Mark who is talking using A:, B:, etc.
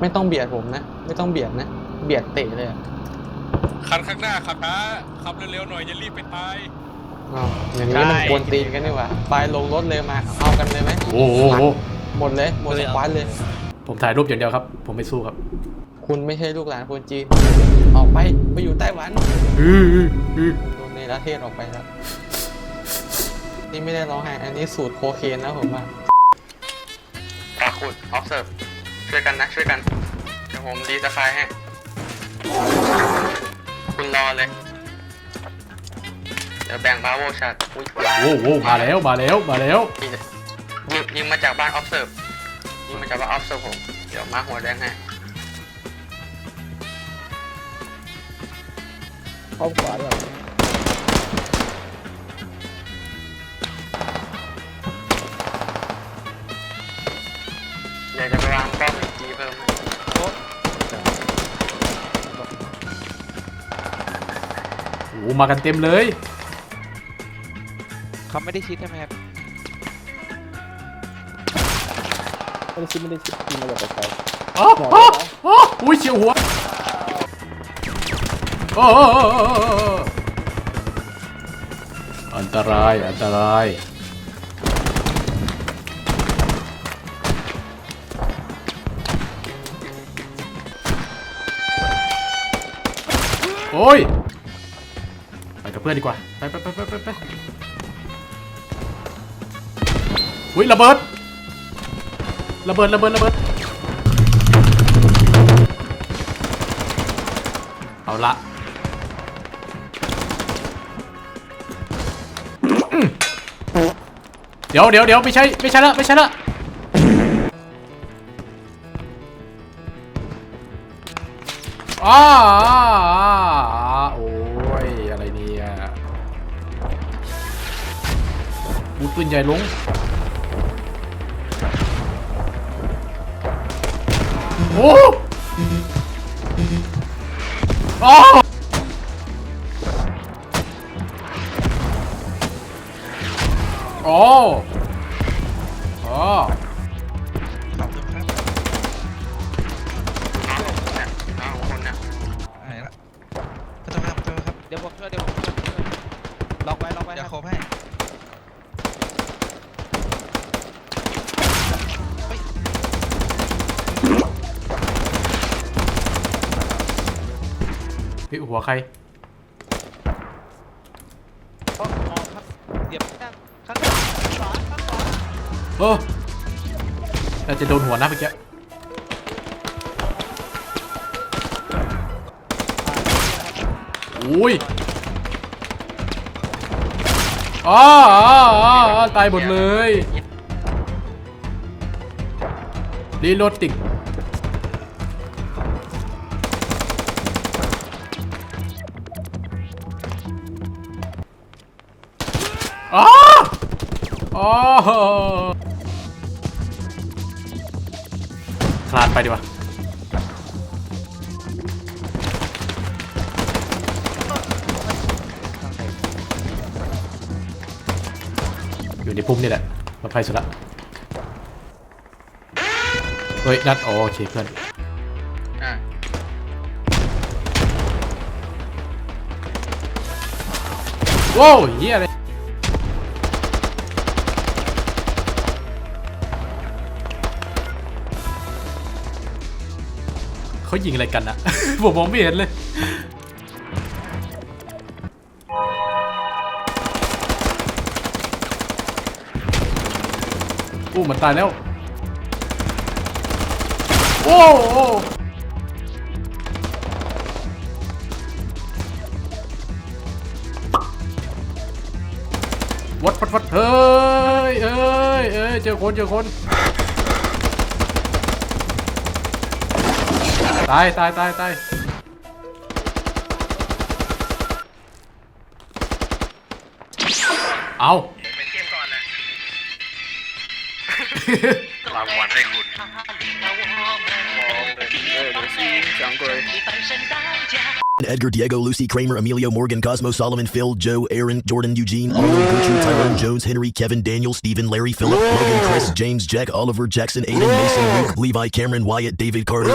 A: ไม่ต้องเบียดผมนะ ไม่ต้องเบียดนะ เบียดเตะเลยอะ
B: คันข้างหน้าขับช้าขับเร็วๆหน่อยอย่ารีบไปตาย
A: อ้าวอย่างนี้มันกวนตีนกันนี่หว่าไปลงรถเลยมา เอากันเลยไหม
C: โอ้โห
A: หมดเลยหมดสควอตเลย
C: ผมถ่ายรูปอย่างเดียวครับ ผมไม่สู้ครับ
A: คุณไม่ใช่ลูกหลานคนจีน ออกไปไปอยู่ไต้หวัน
C: อื้ออื้ออื้อ
A: โดนในประเทศออกไปแล้ว นี่ไม่ได้ร้องไห้อันนี้สูตรโคเคนนะผมว่าปาขุด observe ช่วยกันนะช่วยกัน เดี๋ยวผมดีสไฟให้ คุณรอเลย เดี๋ยวแบ่งบาโวชัดอุ้ย
C: โอ้โหมาแล้วมาแล้วมาแล้ว
A: ยิงยิงยิงมาจากบ้าน observe ยิงมาจากบ้าน observe ผม เดี๋ยวมาหัวแดงให้
D: เข้าขวาด้วย
A: อย อ้
C: โหมากันเต็มเลย
E: เขาไม่ได้ชิดใช่ไหมครับ
D: ไม่ได้ชิดไม่ได้ชิดยิงมาจากไกล
C: อ๋ออ๋ออ๋ออุ้ยเฉียวหัวโอ้โอ้โอ้โอ้โอ้โอ้อันตรายอันตรายโอ้ยไปกับ เพื่อนดีกว่า ไปไปไปไปไปไปอุ้ยระเบิด ระเบิดระเบิดระเบิด เอาละเดี๋ยวเดี๋ยวเดี๋ยวไม่ใช่ไม่ใช่ละไม่ใช่ละอ้าอ้ บูปืนใหญ่ลงโอ้โอ้โอ้โอ้ พี่หัวใคร
E: โอ้มองครับเดี๋ยวข้างข้างขวาข้างขวา
C: เออน่าจะโดนหัวนะเมื่อกี้อุ้ยอ้าอ้าอ้าอ้าตายหมดเลยรีโหลดติก อ้าอ้าคลานไปดีกว่าอยู่ในพุ่มนี่แหละปลอดภัยสุดละเฮ้ยนัดอ๋อโอเคเพื่อน
A: อ่า
C: ว้าวเฮียอะไร เขายิงอะไรกันอะ ผมมองไม่เห็นเลย อู้มันตายแล้ว โอ้โอ้วัดวัดวัดเฮ้ยเอ้ยเอ้ยเจอคนเจอคน ตายตายตายตายเอา
A: เป็นเกมก่อนนะ รางวัลให้คุณมองเลยเออเดี๋ยวซีจังเลย
F: Edgar, Diego, Lucy, Kramer, Emilio, Morgan, Cosmo, Solomon, Phil, Joe, Aaron, Jordan, Eugene, Arlen, Gertrude, Tyrone, Jones, Henry, Kevin, Daniel, Stephen, Larry, Philip, Logan, Chris, James, Jack, Oliver, Jackson, Aiden, Mason, Luke, Levi, Cameron, Wyatt, David, Carter,